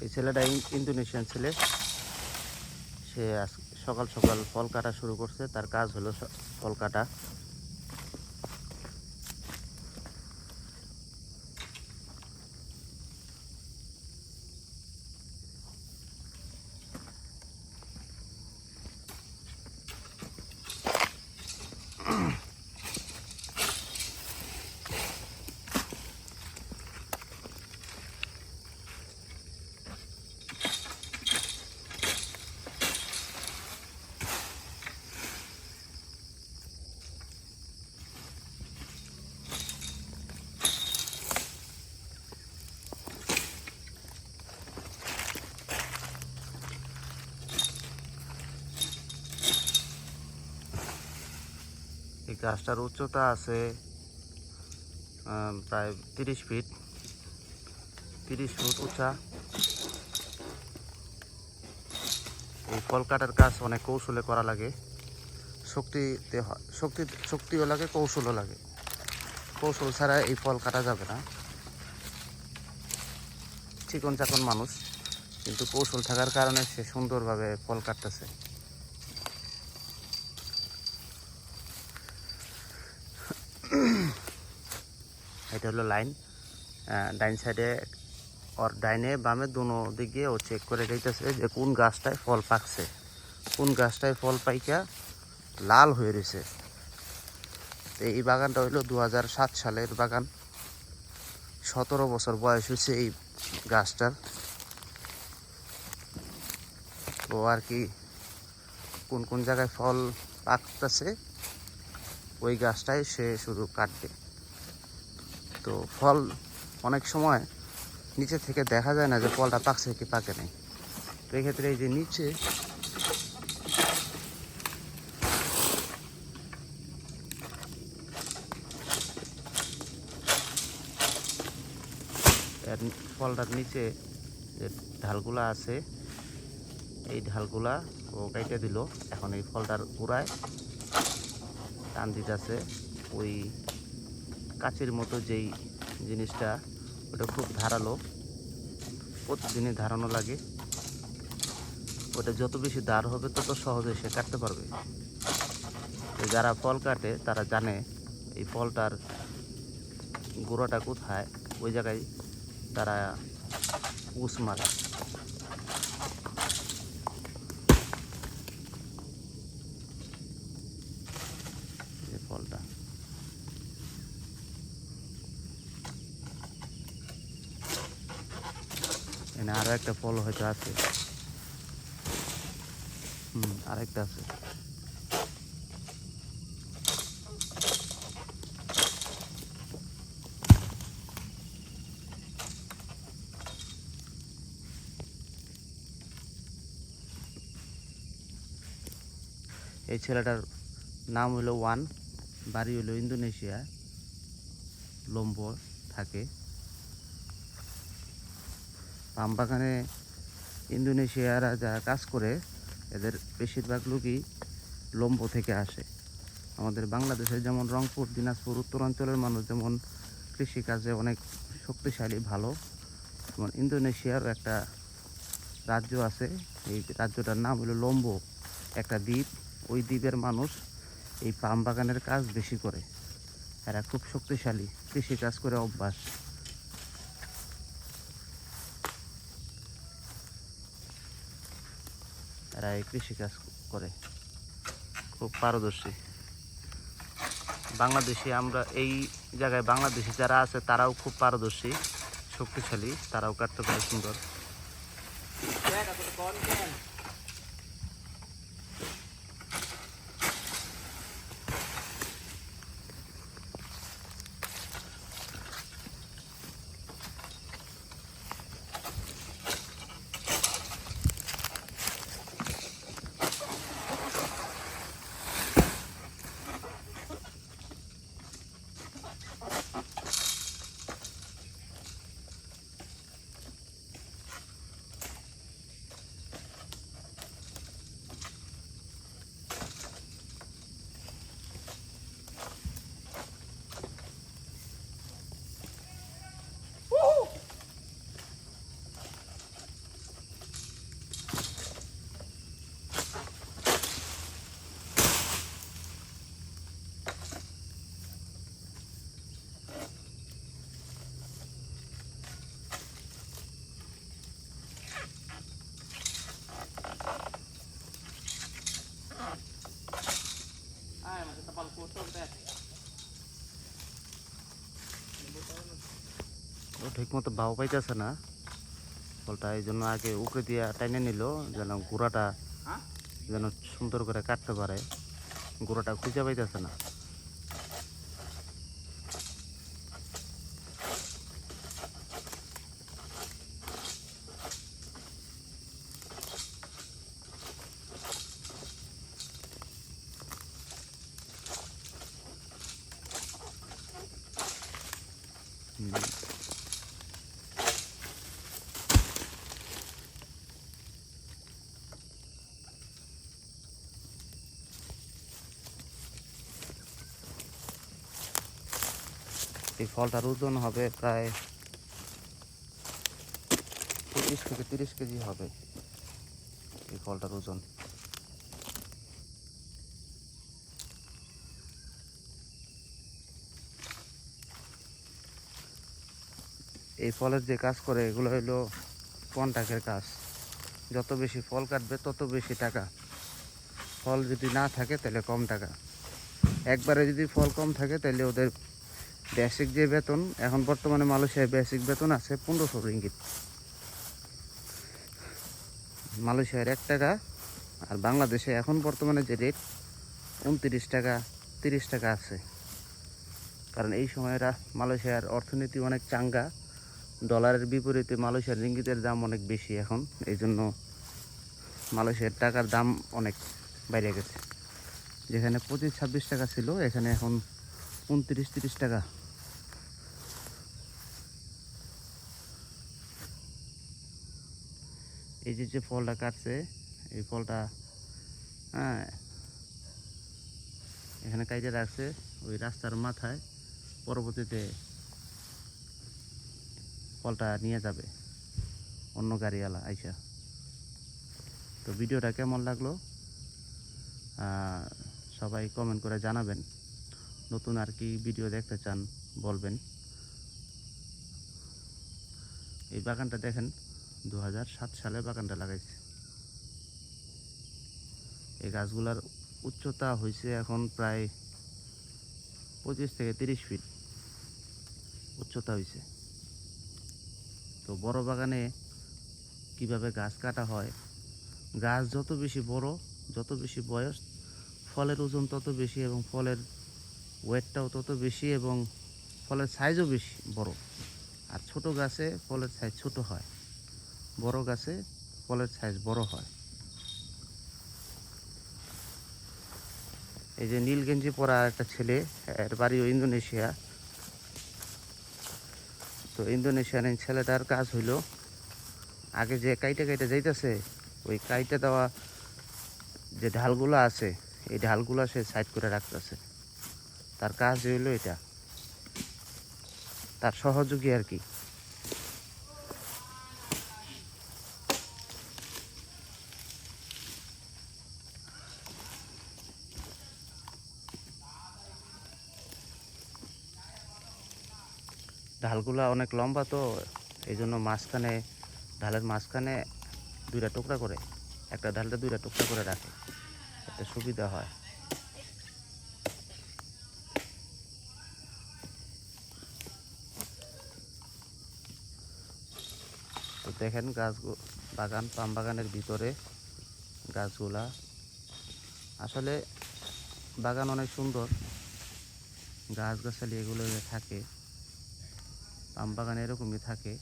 এই ছেলেটা in- Indonesian ছেলে। সে সকাল সকাল ফল কাটা শুরু করছে। তার কাজ হলো ফল কাটা। গাছটার উচ্চতা আছে প্রায় তিরিশ ফিট, তিরিশ ফুট উঁচা। এই ফল কাটার কাজ অনেক কৌশলে করা লাগে। শক্তিতে শক্তি, শক্তিও লাগে, কৌশলও লাগে। কৌশল ছাড়া এই ফল কাটা যাবে না। চিকন চাকন মানুষ, কিন্তু কৌশল থাকার কারণে সে সুন্দরভাবে ফল কাটতেছে। এটা হলো লাইন। ডাইন সাইডে ওর ডাইনে বামে দুনো দিকে ও চেক করে দিতেছে যে কোন গাছটায় ফল পাকছে। কোন গাছটায় ফল পাইকা লাল হয়ে রয়েছে। তো এই বাগানটা হইল দু সালের বাগান। সতেরো বছর বয়স হয়েছে এই গাছটার। তো আর কি, কোন কোন জায়গায় ফল পাকতেছে, ওই গাছটাই সে শুধু কাটবে। তো ফল অনেক সময় নিচে থেকে দেখা যায় না যে ফলটা পাকছে কি পাকে নাই। তো এক্ষেত্রে এই যে নিচে ফলটার নিচে যে ঢালগুলা আছে, এই ঢালগুলা ও কাইটে দিল। এখন এই ফলটার গোড়ায় টান দিতেছে ওই কাচের মতো যেই জিনিসটা, ওটা খুব ধারালো। প্রতিদিনই ধারানো লাগে। ওটা যত বেশি দাঁড় হবে, তত সহজে সে কাটতে পারবে। যারা ফল কাটে, তারা জানে এই ফলটার গোড়াটা কোথায়, ওই জায়গায় তারা উস মারে এই ফলটা এখানে আরও একটা ফল হয়তো আছে। হুম, আরেকটা আছে। এই ছেলেটার নাম হলো ওয়ান, বাড়ি হলো ইন্দোনেশিয়া লম্বো থাকে। পাম বাগানে ইন্দোনেশিয়ারা যারা কাজ করে, এদের বেশিরভাগ লোকই লম্বো থেকে আসে। আমাদের বাংলাদেশের যেমন রংপুর, দিনাজপুর, উত্তরাঞ্চলের মানুষ যেমন কৃষিকাজে অনেক শক্তিশালী, ভালো যেমন ইন্দোনেশিয়ার একটা রাজ্য আছে। এই রাজ্যটার নাম হলো লম্বো, একটা দ্বীপ। ওই দ্বীপের মানুষ এই পাম বাগানের কাজ বেশি করে। এরা খুব শক্তিশালী, কৃষিকাজ করে অভ্যাস এরা এই কৃষিকাজ করে। খুব পারদর্শী। বাংলাদেশি আমরা এই জায়গায় বাংলাদেশি যারা আছে, তারাও খুব পারদর্শী, শক্তিশালী, তারাও কাটতে পারে সুন্দর। ও ঠিক মতো ভাও পাইতেছে না। বলটা এই জন্য আগে উপরে দিয়ে টাইনে নিল যেন গোড়াটা যেন সুন্দর করে কাটতে পারে। গোড়াটা খুঁজে পাইতেছে না হুম। এই ফলটার ওজন হবে প্রায় পঁচিশ থেকে তিরিশ কেজি হবে এই ফলটার ওজন। এই ফলের যে কাজ করে, এগুলো হলো কন্টাক্টের কাজ। যত বেশি ফল কাটবে, তত বেশি টাকা। ফল যদি না থাকে, তাহলে কম টাকা। একবারে যদি ফল কম থাকে, তাহলে ওদের বেসিক যে বেতন, এখন বর্তমানে মালয়েশিয়ায় বেসিক বেতন আছে পনেরোশো রিঙ্গিত। মালয়েশিয়ার এক টাকা, আর বাংলাদেশে এখন বর্তমানে যে রেট উনত্রিশ টাকা, তিরিশ টাকা আছে। কারণ এই সময়টা মালয়েশিয়ার অর্থনীতি অনেক চাঙ্গা, ডলারের বিপরীতে মালয়েশিয়ার রিঙ্গিতের দাম অনেক বেশি এখন, এই জন্য মালয়েশিয়ার টাকার দাম অনেক বাইরে গেছে। যেখানে পঁচিশ, ছাব্বিশ টাকা ছিল, এখানে এখন উনত্রিশ, তিরিশ টাকা। এই যে যে ফলটা কাটছে, এই ফলটা হ্যাঁ এখানে কাইটে রাখছে ওই রাস্তার মাথায়, পরবর্তীতে ফলটা নিয়ে যাবে অন্য গাড়িওয়ালা আইসা। তো ভিডিওটা কেমন লাগল? সবাই কমেন্ট করে জানাবেন। নতুন আর কি ভিডিও দেখতে চান, বলবেন। এই বাগানটা দেখেন দু হাজার সাত সালে বাগানটা লাগাইছে। এই গাছগুলার উচ্চতা হয়েছে এখন প্রায় পঁচিশ থেকে তিরিশ ফিট। উচ্চতা হয়েছে তো বড় বাগানে কীভাবে গাছ কাটা হয়? গাছ যত বেশি বড়, যত বেশি বয়স, ফলের ওজন তত বেশি এবং ফলের ওয়েটটাও তত বেশি এবং ফলের সাইজও বেশি, বড়। আর ছোট গাছে ফলের সাইজ ছোট হয়। বড় গাছে ফলের সাইজ বড় হয়। এই যে নীল গেঞ্জি পরা একটা ছেলে, এর বাড়িও ইন্দোনেশিয়া। তো ইন্দোনেশিয়ান এই ছেলেটার কাজ হইল, আগে যে কাইটে কাইটে যাইতেছে, ওই কাইটে দেওয়া যে ঢালগুলো আছে, এই ঢালগুলো সে সাইড করে রাখতেছে। তার কাজ হইল এটা। তার সহযোগী আর কি। ঢালগুলা অনেক লম্বা তো এই জন্য মাঝখানে, ঢালের মাঝখানে দুইটা টুকরা করে, একটা ঢালটা দুইটা টুকরা করে রাখে, এতে সুবিধা হয়। তো দেখেন গাছ বাগান, পাম বাগানের ভিতরে গাছগুলা। আসলে বাগান অনেক সুন্দর। গাছ গাছালি এগুলো থাকে। পাম বাগান এরকমই থাকে।